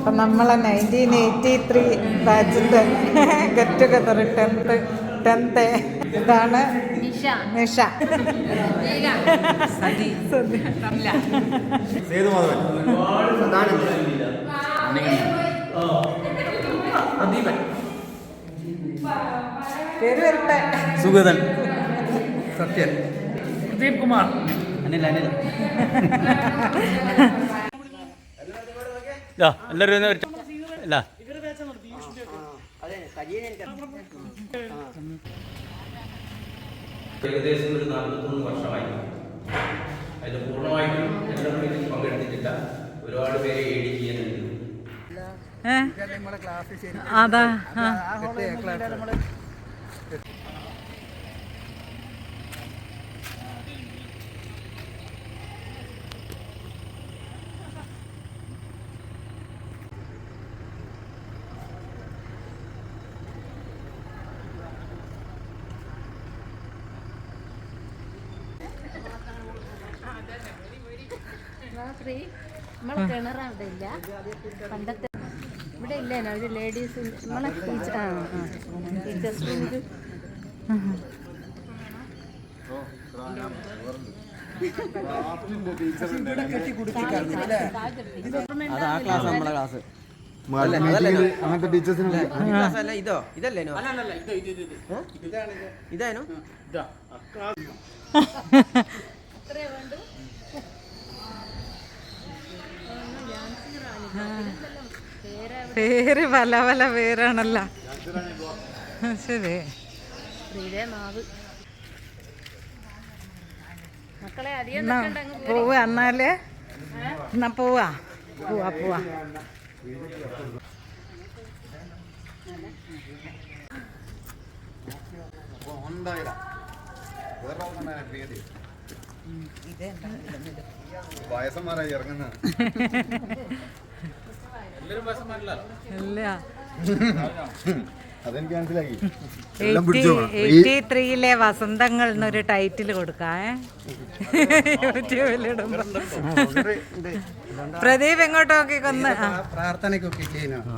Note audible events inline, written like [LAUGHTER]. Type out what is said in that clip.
അപ്പം നമ്മളെ nineteen eighty three ബാച്ചിന്റെ ഗെറ്റ് ടുഗദർ ടെൻത്ത് ടെൻത്ത് ഇതാണ് നിഷ. പേര് വരട്ടെ. സുഗതൻ. സത്യൻ. പ്രദീപ് കുമാർ അനിൽ അനിൽ. [LAUGHS] എല്ലാവരും ഒന്ന് വരട്ടെ. അല്ല ഏകദേശം ഒരു നാൽപ്പത്തൊന്ന് വർഷമായി. അതിൽ പൂർണമായിട്ടും എല്ലാവരും ഇതിൽ പങ്കെടുത്തിട്ടില്ല. ഒരുപാട് പേരെ എയ്ഡ് ചെയ്യാനുണ്ട്. ഏ? അതാ ആ. ഫ്രീ നമ്മളെ കിണർ അവിടെ ഇല്ല. പണ്ടത്തെ ഇവിടെ ഇല്ലേനോ ഒരു ലേഡീസ് നമ്മളെ ടീച്ചർ ആ ടീച്ചേഴ്സ് റൂമിൽ അത് ആ ക്ലാസ് നമ്മുടെ ക്ലാസ് അങ്ങനത്തെ ടീച്ചേഴ്സിന് അല്ല ഇതോ. ഇതല്ലേനോ ഇതാനോ [LAUGHS] പേര് പല പല പേരാണല്ലോ. ശരി. പോവുക എന്നാൽ? എന്നാ പോവാ. പോവാ പോവാ. വയസ്സന്മാരായി ഇറങ്ങുന്ന. [LAUGHS] ഇല്ല. അതെനിക്ക് മനസ്സിലാക്കി എയ്റ്റി ത്രീയിലെ വസന്തങ്ങൾ എന്നൊരു ടൈറ്റിൽ കൊടുക്കാം യൂട്യൂബിലിടുമ്പോ. പ്രദീപ് എങ്ങോട്ട് നോക്കി കൊന്ന്. പ്രാർത്ഥനയ്ക്കൊക്കെ ചെയ്യുന്ന.